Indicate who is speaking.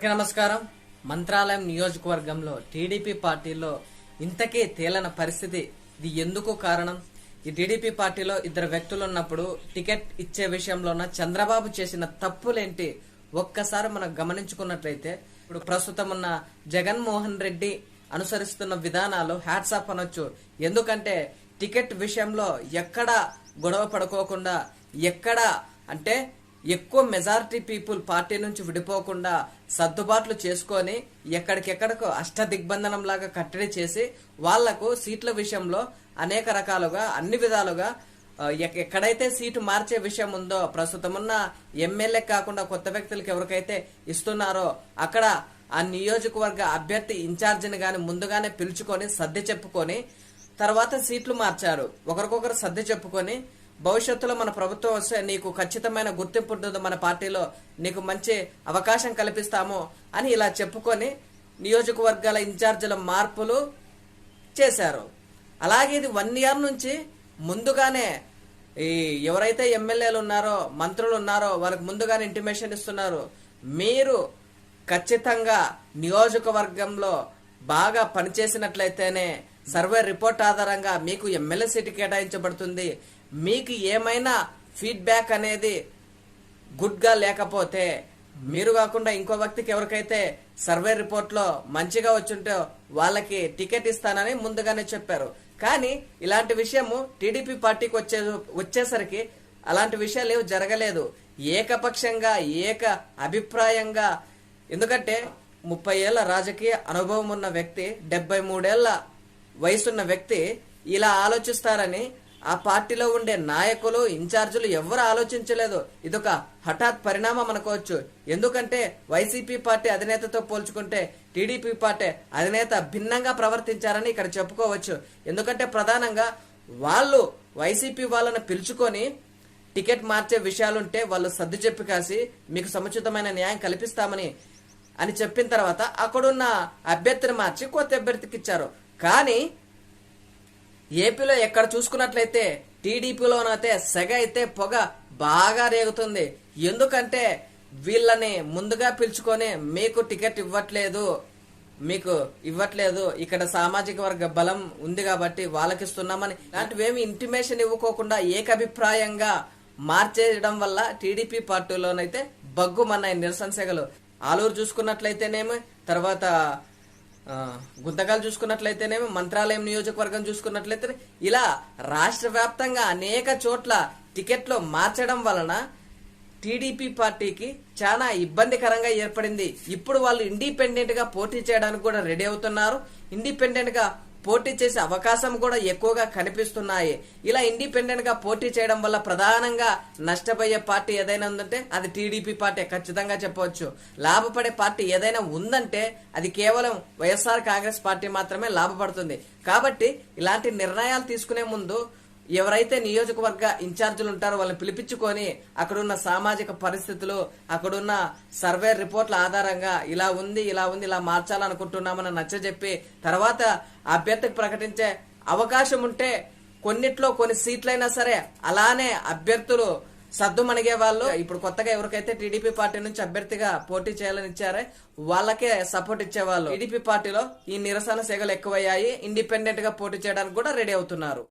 Speaker 1: అందరికీ నమస్కారం. మంత్రాలయం నియోజకవర్గంలో టీడీపీ పార్టీలో ఇంతకీ తేలన పరిస్థితి ఇది ఎందుకు కారణం? ఈ టీడీపీ పార్టీలో ఇద్దరు వ్యక్తులు ఉన్నప్పుడు టికెట్ ఇచ్చే విషయంలోన చంద్రబాబు చేసిన తప్పులేంటి? ఒక్కసారి మనం గమనించుకున్నట్లయితే ఇప్పుడు ప్రస్తుతం ఉన్న జగన్మోహన్ రెడ్డి అనుసరిస్తున్న విధానాలు హ్యాట్సాప్ అనొచ్చు. ఎందుకంటే టికెట్ విషయంలో ఎక్కడ గొడవ పడుకోకుండా ఎక్కడ అంటే ఎక్కువ మెజారిటీ పీపుల్ పార్టీ నుంచి విడిపోకుండా సర్దుబాట్లు చేసుకొని ఎక్కడికెక్కడకు అష్ట దిగ్బంధనం లాగా కట్టడి చేసి వాళ్ళకు సీట్ల విషయంలో అనేక రకాలుగా అన్ని విధాలుగా ఎక్కడైతే సీటు మార్చే విషయం ఉందో ప్రస్తుతం ఉన్న ఎమ్మెల్యే కాకుండా కొత్త వ్యక్తులకు ఎవరికైతే ఇస్తున్నారో అక్కడ ఆ నియోజకవర్గ అభ్యర్థి ఇన్ఛార్జిని గాని ముందుగానే పిలుచుకొని సర్ది చెప్పుకొని తర్వాత సీట్లు మార్చారు. ఒకరికొకరు సర్ది చెప్పుకొని భవిష్యత్తులో మన ప్రభుత్వం వస్తే నీకు ఖచ్చితమైన గుర్తింపు ఉంటుందో మన పార్టీలో నీకు మంచి అవకాశం కల్పిస్తాము అని ఇలా చెప్పుకొని నియోజకవర్గాల ఇన్ఛార్జీల మార్పులు చేశారు. అలాగే ఇది వన్ ఇయర్ నుంచి ముందుగానే ఈ ఎవరైతే ఎమ్మెల్యేలు ఉన్నారో మంత్రులు ఉన్నారో వాళ్ళకి ముందుగానే ఇంటిమేషన్ ఇస్తున్నారు. మీరు ఖచ్చితంగా నియోజకవర్గంలో బాగా పనిచేసినట్లయితేనే సర్వే రిపోర్ట్ ఆధారంగా మీకు ఎమ్మెల్యే సీటు కేటాయించబడుతుంది. మీకు ఏమైనా ఫీడ్బ్యాక్ అనేది గుడ్గా లేకపోతే మీరు కాకుండా ఇంకో వ్యక్తికి ఎవరికైతే సర్వే రిపోర్ట్లో మంచిగా వచ్చుంటే వాళ్ళకి టికెట్ ఇస్తానని ముందుగానే చెప్పారు. కానీ ఇలాంటి విషయము టీడీపీ పార్టీకి వచ్చే వచ్చేసరికి అలాంటి విషయాలు ఏవి జరగలేదు. ఏకపక్షంగా ఏక అభిప్రాయంగా ఎందుకంటే ముప్పై ఏళ్ళ రాజకీయ అనుభవం ఉన్న వ్యక్తి డెబ్బై మూడేళ్ళ వయసున్న వ్యక్తి ఇలా ఆలోచిస్తారని ఆ పార్టీలో ఉండే నాయకులు ఇన్ఛార్జీలు ఎవరు ఆలోచించలేదు. ఇదొక హఠాత్ పరిణామం అనుకోవచ్చు. ఎందుకంటే వైసీపీ పార్టీ అధినేతతో పోల్చుకుంటే టీడీపీ పార్టీ అధినేత భిన్నంగా ప్రవర్తించారని ఇక్కడ చెప్పుకోవచ్చు. ఎందుకంటే ప్రధానంగా వాళ్ళు వైసీపీ వాళ్ళని పిలుచుకొని టికెట్ మార్చే విషయాలుంటే వాళ్ళు సర్ది చెప్పి కాసి మీకు సముచితమైన న్యాయం కల్పిస్తామని అని చెప్పిన తర్వాత అక్కడున్న అభ్యర్థిని మార్చి కొత్త అభ్యర్థికి ఇచ్చారు. కానీ ఏపీలో ఎక్కడ చూసుకున్నట్లయితే టీడీపీలోనైతే సెగ అయితే పొగ బాగా రేగుతుంది. ఎందుకంటే వీళ్ళని ముందుగా పిలుచుకొని మీకు టికెట్ ఇవ్వట్లేదు మీకు ఇవ్వట్లేదు ఇక్కడ సామాజిక వర్గ బలం ఉంది కాబట్టి వాళ్ళకి ఇస్తున్నామని ఇలాంటివేమి ఇంటిమేషన్ ఇవ్వకోకుండా ఏకాభిప్రాయంగా మార్చేయడం వల్ల టీడీపీ పార్టీలోనైతే బగ్గుమన్నాయి నిరసన సెగలు. ఆలూరు చూసుకున్నట్లయితేనేమి తర్వాత గుంతకాలు చూసుకున్నట్లయితేనేమి మంత్రాలయం నియోజకవర్గం చూసుకున్నట్లయితే ఇలా రాష్ట్ర వ్యాప్తంగా అనేక చోట్ల టికెట్లు మార్చడం వలన టీడీపీ పార్టీకి చాలా ఇబ్బందికరంగా ఏర్పడింది. ఇప్పుడు వాళ్ళు ఇండిపెండెంట్గా పోటీ చేయడానికి కూడా రెడీ అవుతున్నారు. ఇండిపెండెంట్గా పోటీ చేసే అవకాశం కూడా ఎక్కువగా కనిపిస్తున్నాయి. ఇలా ఇండిపెండెంట్గా పోటీ చేయడం వల్ల ప్రధానంగా నష్టపోయే పార్టీ ఏదైనా ఉందంటే అది టీడీపీ పార్టీ ఖచ్చితంగా చెప్పవచ్చు. లాభపడే పార్టీ ఏదైనా ఉందంటే అది కేవలం వైఎస్ఆర్ కాంగ్రెస్ పార్టీ మాత్రమే లాభపడుతుంది. కాబట్టి ఇలాంటి నిర్ణయాలు తీసుకునే ముందు ఎవరైతే నియోజకవర్గ ఇన్ఛార్జీలు ఉంటారో వాళ్ళని పిలిపించుకొని అక్కడున్న సామాజిక పరిస్థితులు అక్కడున్న సర్వే రిపోర్ట్ల ఆధారంగా ఇలా ఉంది ఇలా ఉంది ఇలా మార్చాలనుకుంటున్నామని నచ్చజెప్పి తర్వాత అభ్యర్థికి ప్రకటించే అవకాశం ఉంటే కొన్నిట్లో కొన్ని సీట్లైనా సరే అలానే అభ్యర్థులు సద్దు మణిగే వాళ్ళు. ఇప్పుడు కొత్తగా ఎవరికైతే టీడీపీ పార్టీ నుంచి అభ్యర్థిగా పోటీ చేయాలని ఇచ్చారే వాళ్ళకే సపోర్ట్ ఇచ్చేవాళ్ళు. టీడీపీ పార్టీలో ఈ నిరసన సెగలు ఎక్కువయ్యాయి. ఇండిపెండెంట్గా పోటీ చేయడానికి కూడా రెడీ అవుతున్నారు.